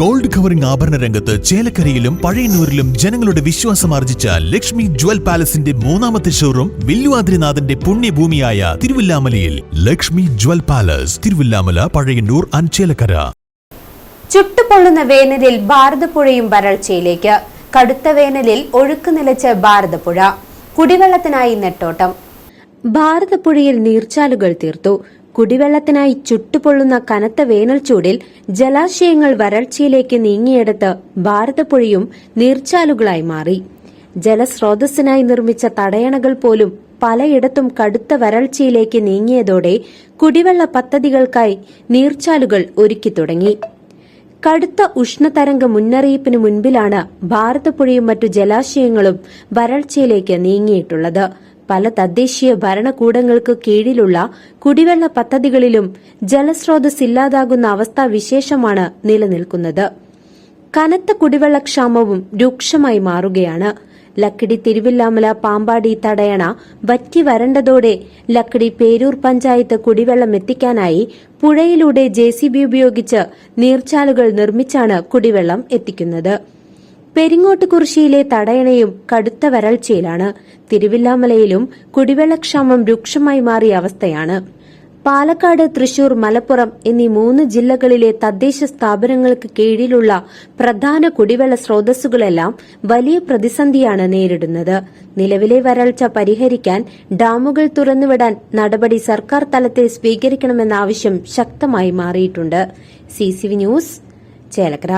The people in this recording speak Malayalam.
ഗോൾഡ് കവറിംഗ് ആഭരണ രംഗത്ത് ചേലക്കരയിലും പഴയന്നൂരിലും ജനങ്ങളുടെ വിശ്വാസം ആർജിച്ച ലക്ഷ്മി ജ്വൽ പാലസിന്റെ മൂന്നാമത്തെ ഷോറൂം വില്ലുവാദ്രിനാഥന്റെ പുണ്യഭൂമിയായ തിരുവില്ലാമലയിൽ. ലക്ഷ്മി ജ്വൽ പാലസ് തിരുവില്ലാമല പഴയന്നൂർ അഞ്ചേലക്കര ചുട്ടുപൊള്ളുന്ന വേനലിൽ ഭാരതപ്പുഴയും വരൾച്ചയിലേക്ക്. കടുത്ത വേനലിൽ ഒഴുക്ക് നിലച്ച് ഭാരതപ്പുഴ. കുടിവെള്ളത്തിനായി നെട്ടോട്ടം. ഭാരതപ്പുഴയിൽ നീർച്ചാലുകൾ തീർത്തു. കുടിവെള്ളത്തിനായി ചുട്ടുപൊള്ളുന്ന കനത്ത വേനൽ ചൂടിൽ ജലാശയങ്ങൾ വരൾച്ചയിലേക്ക് നീങ്ങിയെടുത്ത് ഭാരതപ്പുഴയും നീർച്ചാലുകളായി മാറി. ജലസ്രോതസ്സിനായി നിർമ്മിച്ച തടയണകൾ പോലും പലയിടത്തും കടുത്ത വരൾച്ചയിലേക്ക് നീങ്ങിയതോടെ കുടിവെള്ള പദ്ധതികൾക്കായി നീർച്ചാലുകൾ ഒരുക്കി തുടങ്ങി. കടുത്ത ഉഷ്ണതരംഗ മുന്നറിയിപ്പിന് മുൻപിലാണ് ഭാരതപ്പുഴയും മറ്റു ജലാശയങ്ങളും വരൾച്ചയിലേക്ക് നീങ്ങിയിട്ടുള്ളത്. പല തദ്ദേശീയ ഭരണകൂടങ്ങൾക്ക് കീഴിലുള്ള കുടിവെള്ള പദ്ധതികളിലും ജലസ്രോതസ് ഇല്ലാതാകുന്ന അവസ്ഥ വിശേഷമാണ് നിലനിൽക്കുന്നത്. കനത്ത കുടിവെള്ളക്ഷാമവും രൂക്ഷമായി മാറുകയാണ്. ലക്കിടി തിരുവില്ലാമല പാമ്പാടി തടയണ വറ്റി വരണ്ടതോടെ ലക്കിടി പേരൂർ പഞ്ചായത്ത് കുടിവെള്ളം എത്തിക്കാനായി പുഴയിലൂടെ ജെ ഉപയോഗിച്ച് നീർച്ചാലുകൾ നിർമ്മിച്ചാണ് കുടിവെള്ളം എത്തിക്കുന്നത്. പെരിങ്ങോട്ടുകുറിശിയിലെ തടയണയും കടുത്ത വരൾച്ചയിലാണ്. തിരുവില്ലാമലയിലും കുടിവെള്ളക്ഷാമം രൂക്ഷമായി മാറിയ അവസ്ഥയാണ്. പാലക്കാട് തൃശൂർ മലപ്പുറം എന്നീ മൂന്ന് ജില്ലകളിലെ തദ്ദേശ സ്ഥാപനങ്ങൾക്ക് കീഴിലുള്ള പ്രധാന കുടിവെള്ള സ്രോതസ്സുകളെല്ലാം വലിയ പ്രതിസന്ധിയാണ് നേരിടുന്നത്. നിലവിലെ വരൾച്ച പരിഹരിക്കാൻ ഡാമുകൾ തുറന്നുവിടാൻ നടപടി സർക്കാർ തലത്തിൽ സ്വീകരിക്കണമെന്ന ആവശ്യം ശക്തമായി മാറിയിട്ടുണ്ട്. C news Chelakkara.